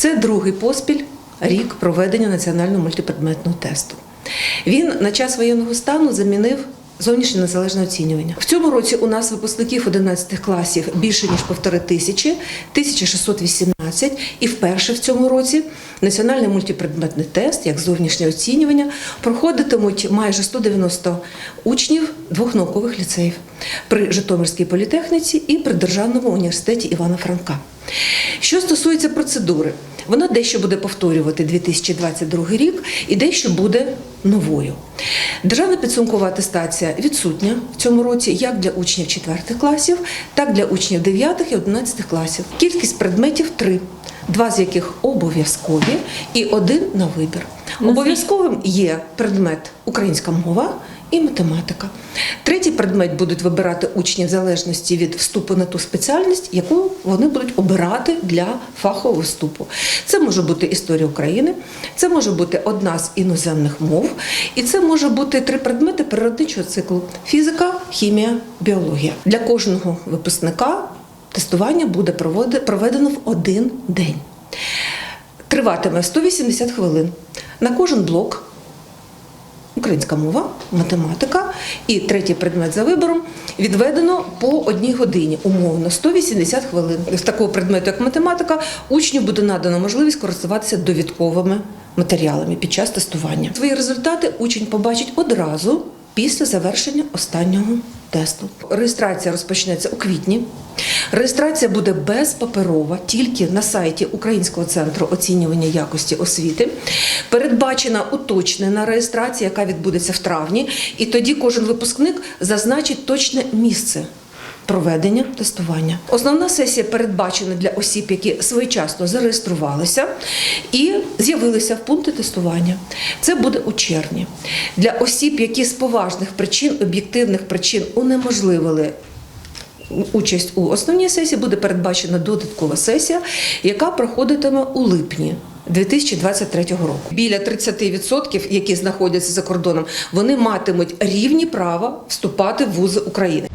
Це другий поспіль рік проведення національного мультипредметного тесту. Він на час воєнного стану замінив зовнішнє незалежне оцінювання. В цьому році у нас випускників 11 класів більше ніж півтори тисячі, 1618. І вперше в цьому році національний мультипредметний тест, як зовнішнє оцінювання, проходитимуть майже 190 учнів двох наукових ліцеїв при Житомирській політехніці і при Державному університеті Івана Франка. Що стосується процедури, вона дещо буде повторювати 2022 рік і дещо буде новою. Державна підсумкова атестація відсутня в цьому році як для учнів 4 класів, так і для учнів 9 і 11 класів. Кількість предметів три, два з яких обов'язкові і один на вибір. Обов'язковим є предмет українська мова і математика. Третій предмет будуть вибирати учні в залежності від вступу на ту спеціальність, яку вони будуть обирати для фахового вступу. Це може бути історія України, це може бути одна з іноземних мов, і це може бути три предмети природничого циклу: фізика, хімія, біологія. Для кожного випускника тестування буде проведено в один день. Триватиме 180 хвилин. На кожен блок українська мова, математика і третій предмет за вибором відведено по одній годині, умовно 180 хвилин. З такого предмету, як математика, учню буде надано можливість користуватися довідковими матеріалами під час тестування. Свої результати учень побачить одразу після завершення останнього тесту. Реєстрація розпочнеться у квітні. Реєстрація буде безпаперова, тільки на сайті Українського центру оцінювання якості освіти. Передбачена уточнена реєстрація, яка відбудеться в травні, і тоді кожен випускник зазначить точне місце. Проведення тестування. Основна сесія передбачена для осіб, які своєчасно зареєструвалися і з'явилися в пункти тестування. Це буде у червні. Для осіб, які з поважних причин, об'єктивних причин унеможливили участь у основній сесії, буде передбачена додаткова сесія, яка проходитиме у липні. 2023 року біля 30%, які знаходяться за кордоном, вони матимуть рівні права вступати в вузи України.